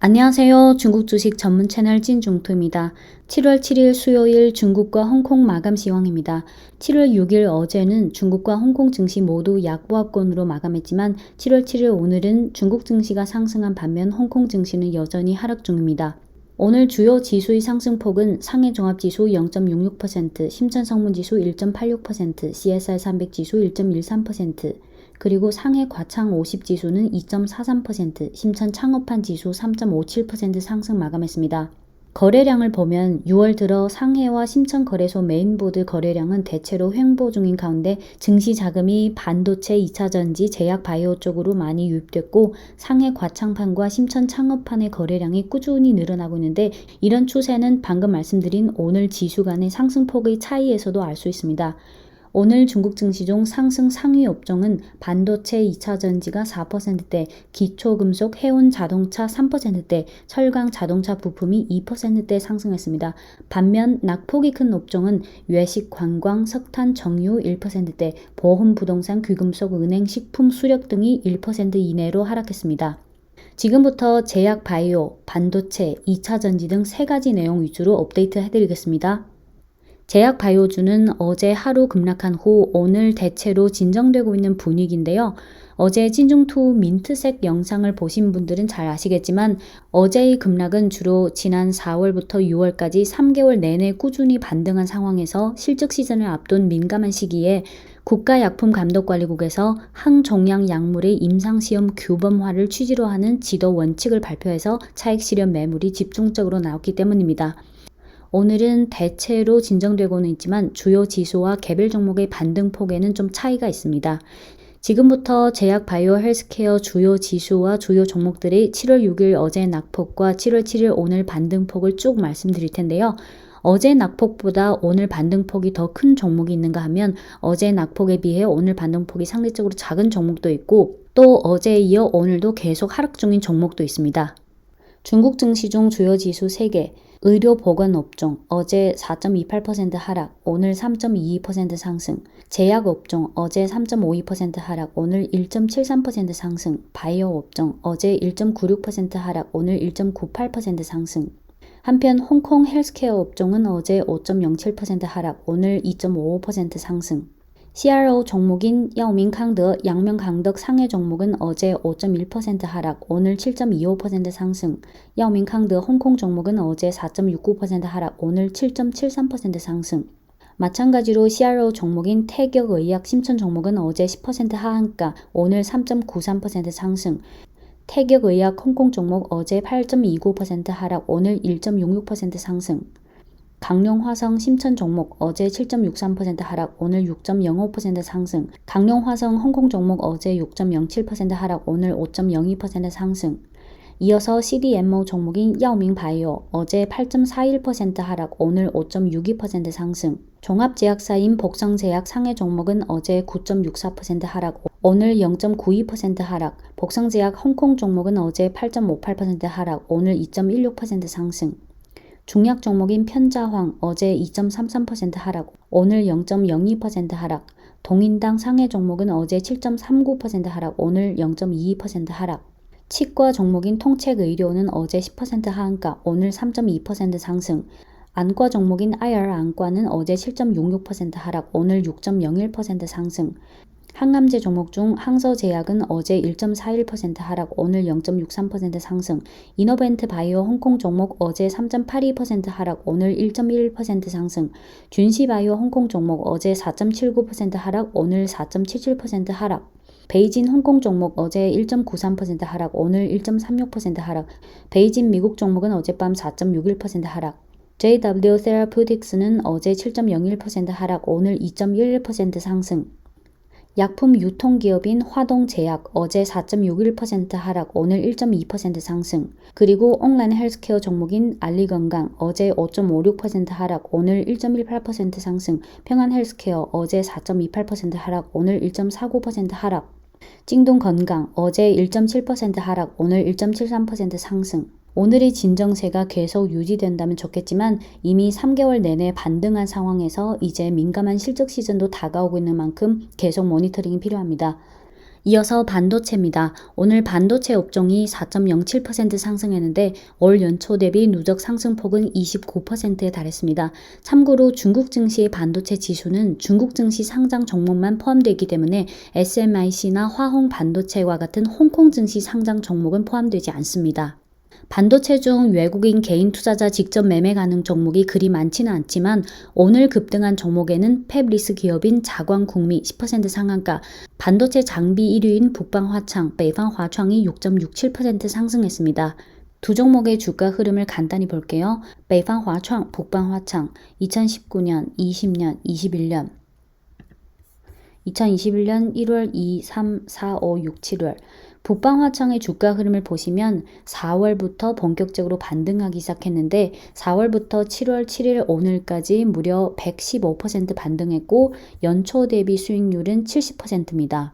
안녕하세요. 중국 주식 전문 채널 찐중토입니다. 7월 7일 수요일 중국과 홍콩 마감 시황입니다. 7월 6일 어제는 중국과 홍콩 증시 모두 약보합권으로 마감했지만 7월 7일 오늘은 중국 증시가 상승한 반면 홍콩 증시는 여전히 하락 중입니다. 오늘 주요 지수의 상승폭은 상해 종합지수 0.66%, 심천성문지수 1.86%, CSR 300 지수 1.13%, 그리고 상해 과창 50 지수는 2.43%, 심천 창업한 지수 3.57% 상승 마감했습니다. 거래량을 보면 6월 들어 상해와 심천 거래소 메인보드 거래량은 대체로 횡보 중인 가운데 증시 자금이 반도체 2차 전지 제약 바이오 쪽으로 많이 유입됐고 상해 과창판과 심천 창업판의 거래량이 꾸준히 늘어나고 있는데 이런 추세는 방금 말씀드린 오늘 지수 간의 상승폭의 차이에서도 알 수 있습니다. 오늘 중국 증시 중 상승 상위 업종은 반도체 2차 전지가 4%대, 기초금속, 해운 자동차 3%대, 철강 자동차 부품이 2%대 상승했습니다. 반면 낙폭이 큰 업종은 외식, 관광, 석탄, 정유 1%대, 보험, 부동산, 귀금속, 은행, 식품, 수력 등이 1% 이내로 하락했습니다. 지금부터 제약 바이오, 반도체, 2차 전지 등 세 가지 내용 위주로 업데이트 해드리겠습니다. 제약 바이오주는 어제 하루 급락한 후 오늘 대체로 진정되고 있는 분위기인데요. 어제 찐중투 민트색 영상을 보신 분들은 잘 아시겠지만 어제의 급락은 주로 지난 4월부터 6월까지 3개월 내내 꾸준히 반등한 상황에서 실적 시즌을 앞둔 민감한 시기에 국가약품감독관리국에서 항종양 약물의 임상시험 규범화를 취지로 하는 지도 원칙을 발표해서 차익 실현 매물이 집중적으로 나왔기 때문입니다. 오늘은 대체로 진정되고는 있지만 주요 지수와 개별 종목의 반등 폭에는 좀 차이가 있습니다. 지금부터 제약 바이오 헬스케어 주요 지수와 주요 종목들의 7월 6일 어제 낙폭과 7월 7일 오늘 반등폭을 쭉 말씀드릴 텐데요. 어제 낙폭보다 오늘 반등폭이 더 큰 종목이 있는가 하면 어제 낙폭에 비해 오늘 반등폭이 상대적으로 작은 종목도 있고 또 어제에 이어 오늘도 계속 하락 중인 종목도 있습니다. 중국 증시 중 주요 지수 3개, 의료 보건 업종 어제 4.28% 하락, 오늘 3.22% 상승. 제약 업종 어제 3.52% 하락, 오늘 1.73% 상승. 바이오 업종 어제 1.96% 하락, 오늘 1.98% 상승. 한편 홍콩 헬스케어 업종은 어제 5.07% 하락, 오늘 2.55% 상승. CRO 종목인 야오밍강더, 양명강덕 상해 종목은 어제 5.1% 하락, 오늘 7.25% 상승. 야오밍강더 홍콩 종목은 어제 4.69% 하락, 오늘 7.73% 상승. 마찬가지로 CRO 종목인 태격의약 심천 종목은 어제 10% 하한가, 오늘 3.93% 상승. 태격의약 홍콩 종목 어제 8.29% 하락, 오늘 1.66% 상승. 강룡화성 심천 종목 어제 7.63% 하락, 오늘 6.05% 상승. 강룡화성 홍콩 종목 어제 6.07% 하락, 오늘 5.02% 상승. 이어서 CDMO 종목인 야오밍바이오 어제 8.41% 하락, 오늘 5.62% 상승. 종합제약사인 복성제약 상해 종목은 어제 9.64% 하락, 오늘 0.92% 하락. 복성제약 홍콩 종목은 어제 8.58% 하락, 오늘 2.16% 상승. 중약 종목인 편자황 어제 2.33% 하락, 오늘 0.02% 하락. 동인당 상해 종목은 어제 7.39% 하락, 오늘 0.22% 하락. 치과 종목인 통책의료는 어제 10% 하한가, 오늘 3.2% 상승. 안과 종목인 IR 안과는 어제 7.66% 하락, 오늘 6.01% 상승. 항암제 종목 중 항서제약은 어제 1.41% 하락, 오늘 0.63% 상승. 이노벤트 바이오 홍콩 종목 어제 3.82% 하락, 오늘 1.11% 상승. 준시바이오 홍콩 종목 어제 4.79% 하락, 오늘 4.77% 하락. 베이진 홍콩 종목 어제 1.93% 하락, 오늘 1.36% 하락. 베이진 미국 종목은 어젯밤 4.61% 하락. JW Therapeutics는 어제 7.01% 하락, 오늘 2.11% 상승. 약품 유통기업인 화동제약 어제 4.61% 하락, 오늘 1.2% 상승. 그리고 옥란 헬스케어 종목인 알리건강 어제 5.56% 하락, 오늘 1.18% 상승. 평안 헬스케어 어제 4.28% 하락, 오늘 1.49% 하락. 찡동 건강 어제 1.7% 하락, 오늘 1.73% 상승. 오늘의 진정세가 계속 유지된다면 좋겠지만 이미 3개월 내내 반등한 상황에서 이제 민감한 실적 시즌도 다가오고 있는 만큼 계속 모니터링이 필요합니다. 이어서 반도체입니다. 오늘 반도체 업종이 4.07% 상승했는데 월 연초 대비 누적 상승폭은 29%에 달했습니다. 참고로 중국 증시의 반도체 지수는 중국 증시 상장 종목만 포함되어 있기 때문에 SMIC나 화홍 반도체와 같은 홍콩 증시 상장 종목은 포함되지 않습니다. 반도체 중 외국인 개인 투자자 직접 매매 가능 종목이 그리 많지는 않지만 오늘 급등한 종목에는 팹리스 기업인 자광 국미 10% 상한가, 반도체 장비 1위인 북방 화창, 베이방 화창이 6.67% 상승했습니다. 두 종목의 주가 흐름을 간단히 볼게요. 베이방 화창, 북방 화창 2019년, 20년, 21년 2021년 1월 2, 3, 4, 5, 6, 7월 북방 화창의 주가 흐름을 보시면 4월부터 본격적으로 반등하기 시작했는데 4월부터 7월 7일 오늘까지 무려 115% 반등했고 연초 대비 수익률은 70%입니다.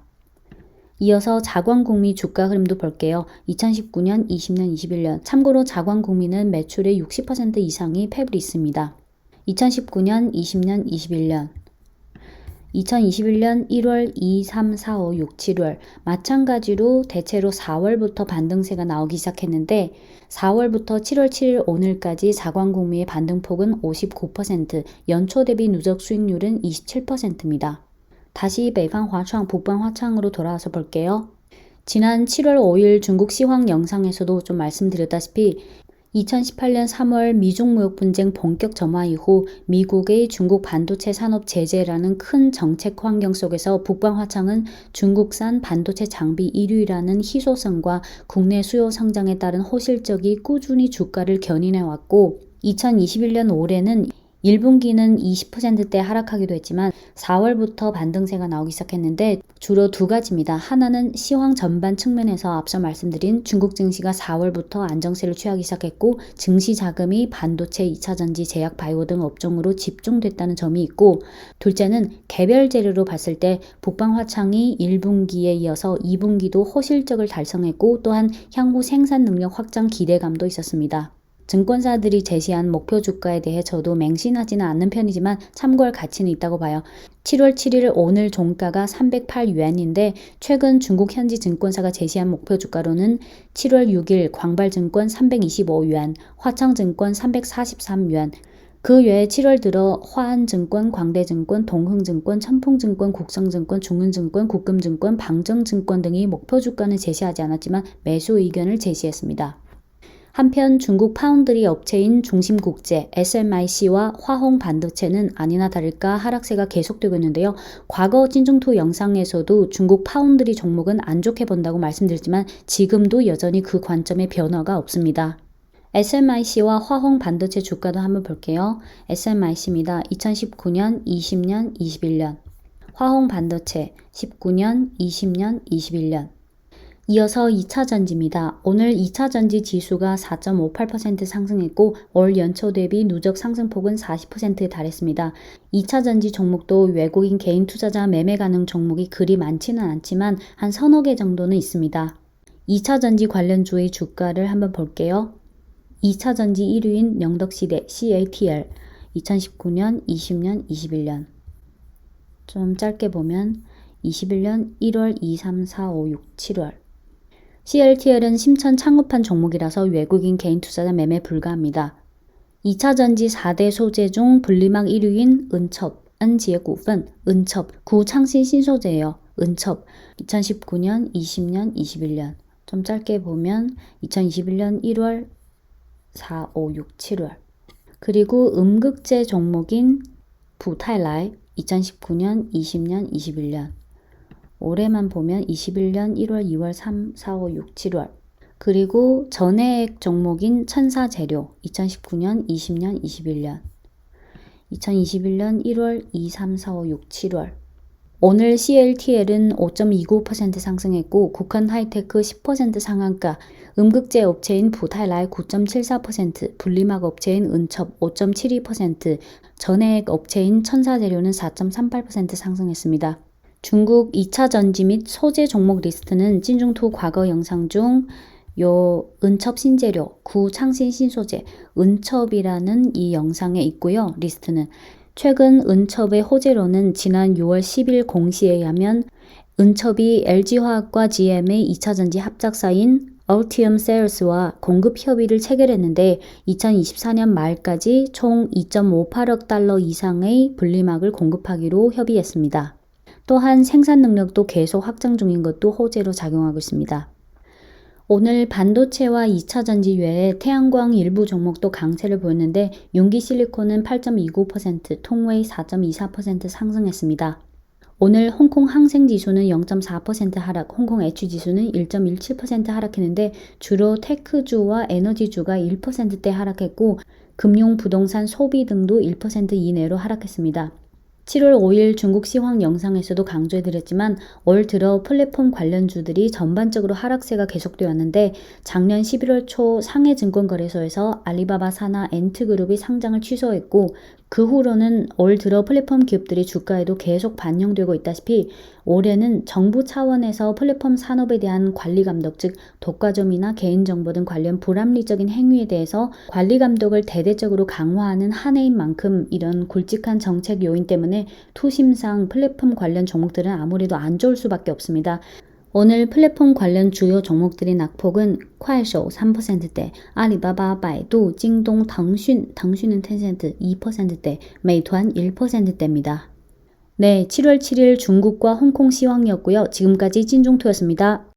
이어서 자광국미 주가 흐름도 볼게요. 2019년, 20년, 21년. 참고로 자광국미는 매출의 60% 이상이 있습니다. 2019년, 20년, 21년. 2021년 1월, 2, 3, 4, 5, 6, 7월 마찬가지로 대체로 4월부터 반등세가 나오기 시작했는데 4월부터 7월 7일 오늘까지 자관공미의 반등폭은 59%, 연초 대비 누적 수익률은 27%입니다. 다시 매방 화창, 북방 화창으로 돌아와서 볼게요. 지난 7월 5일 중국 시황 영상에서도 좀 말씀드렸다시피 2018년 3월 미중 무역 분쟁 본격 점화 이후 미국의 중국 반도체 산업 제재라는 큰 정책 환경 속에서 북방 화창은 중국산 반도체 장비 1위라는 희소성과 국내 수요 성장에 따른 호실적이 꾸준히 주가를 견인해 왔고 2021년 올해는 1분기는 20%대 하락하기도 했지만 4월부터 반등세가 나오기 시작했는데 주로 두 가지입니다. 하나는 시황 전반 측면에서 앞서 말씀드린 중국 증시가 4월부터 안정세를 취하기 시작했고 증시 자금이 반도체, 2차전지, 제약, 바이오 등 업종으로 집중됐다는 점이 있고 둘째는 개별 재료로 봤을 때 북방화창이 1분기에 이어서 2분기도 호실적을 달성했고 또한 향후 생산 능력 확장 기대감도 있었습니다. 증권사들이 제시한 목표 주가에 대해 저도 맹신하지는 않는 편이지만 참고할 가치는 있다고 봐요. 7월 7일 오늘 종가가 308유엔인데 최근 중국 현지 증권사가 제시한 목표 주가로는 7월 6일 광발증권 325유엔, 화창증권 343유엔, 그 외에 7월 들어 화한증권, 광대증권, 동흥증권, 천풍증권, 국성증권, 중은증권, 국금증권, 방정증권 등이 목표 주가는 제시하지 않았지만 매수 의견을 제시했습니다. 한편 중국 파운드리 업체인 중심국제 SMIC와 화홍 반도체는 아니나 다를까 하락세가 계속되고 있는데요. 과거 찐중토 영상에서도 중국 파운드리 종목은 안 좋게 본다고 말씀드렸지만 지금도 여전히 그 관점에 변화가 없습니다. SMIC와 화홍 반도체 주가도 한번 볼게요. SMIC입니다. 2019년, 20년, 21년. 화홍 반도체 19년, 20년, 21년. 이어서 2차 전지입니다. 오늘 2차 전지 지수가 4.58% 상승했고 월 연초 대비 누적 상승폭은 40%에 달했습니다. 2차 전지 종목도 외국인 개인 투자자 매매 가능 종목이 그리 많지는 않지만 한 서너 개 정도는 있습니다. 2차 전지 관련주의 주가를 한번 볼게요. 2차 전지 1위인 영덕시대 CATL 2019년, 20년, 21년 좀 짧게 보면 21년 1월 2, 3, 4, 5, 6, 7월 CLTL은 심천 창업한 종목이라서 외국인 개인 투자자 매매 불가합니다. 2차 전지 4대 소재 중 분리막 1위인 은첩, 은지의股份, 은첩, 구창신 신소재예요. 은첩, 2019년, 20년, 21년. 좀 짧게 보면 2021년 1월, 4, 5, 6, 7월. 그리고 음극재 종목인 부탈라이 2019년, 20년, 21년. 올해만 보면 21년 1월, 2월, 3, 4, 5, 6, 7월. 그리고 전해액 종목인 천사 재료 2019년, 20년, 21년. 2021년 1월, 2, 3, 4, 5, 6, 7월. 오늘 CLTL은 5.29% 상승했고 국한 하이테크 10% 상한가, 음극재 업체인 부탈라이 9.74%, 분리막 업체인 은첩 5.72%, 전해액 업체인 천사재료는 4.38% 상승했습니다. 중국 2차 전지 및 소재 종목 리스트는 찐중토 과거 영상 중 요 은첩 신재료, 구창신 신소재, 은첩이라는 이 영상에 있고요. 리스트는 최근 은첩의 호재로는 지난 6월 10일 공시에 의하면 은첩이 LG화학과 GM의 2차 전지 합작사인 얼티엄 세일스와 공급 협의를 체결했는데 2024년 말까지 총 2.58억 달러 이상의 분리막을 공급하기로 협의했습니다. 또한 생산 능력도 계속 확장 중인 것도 호재로 작용하고 있습니다. 오늘 반도체와 2차 전지 외에 태양광 일부 종목도 강세를 보였는데 용기 실리콘은 8.29%, 통웨이 4.24% 상승했습니다. 오늘 홍콩 항생 지수는 0.4% 하락, 홍콩 H 지수는 1.17% 하락했는데 주로 테크주와 에너지주가 1%대 하락했고 금융, 부동산, 소비 등도 1% 이내로 하락했습니다. 7월 5일 중국 시황 영상에서도 강조해드렸지만 올 들어 플랫폼 관련주들이 전반적으로 하락세가 계속되었는데 작년 11월 초 상해 증권거래소에서 알리바바 사나 엔트그룹이 상장을 취소했고 그 후로는 올 들어 플랫폼 기업들이 주가에도 계속 반영되고 있다시피 올해는 정부 차원에서 플랫폼 산업에 대한 관리 감독 즉 독과점이나 개인정보 등 관련 불합리적인 행위에 대해서 관리 감독을 대대적으로 강화하는 한 해인 만큼 이런 굵직한 정책 요인 때문에 투심상 플랫폼 관련 종목들은 아무래도 안 좋을 수밖에 없습니다. 오늘 플랫폼 관련 주요 종목들의 낙폭은 콰이쇼 3%대, 아리바바, 바이두, 京东,腾讯,腾讯은 텐센트 2%대, 메이투안 1%대입니다. 네, 7월 7일 중국과 홍콩 시황이었고요. 지금까지 찐종토였습니다.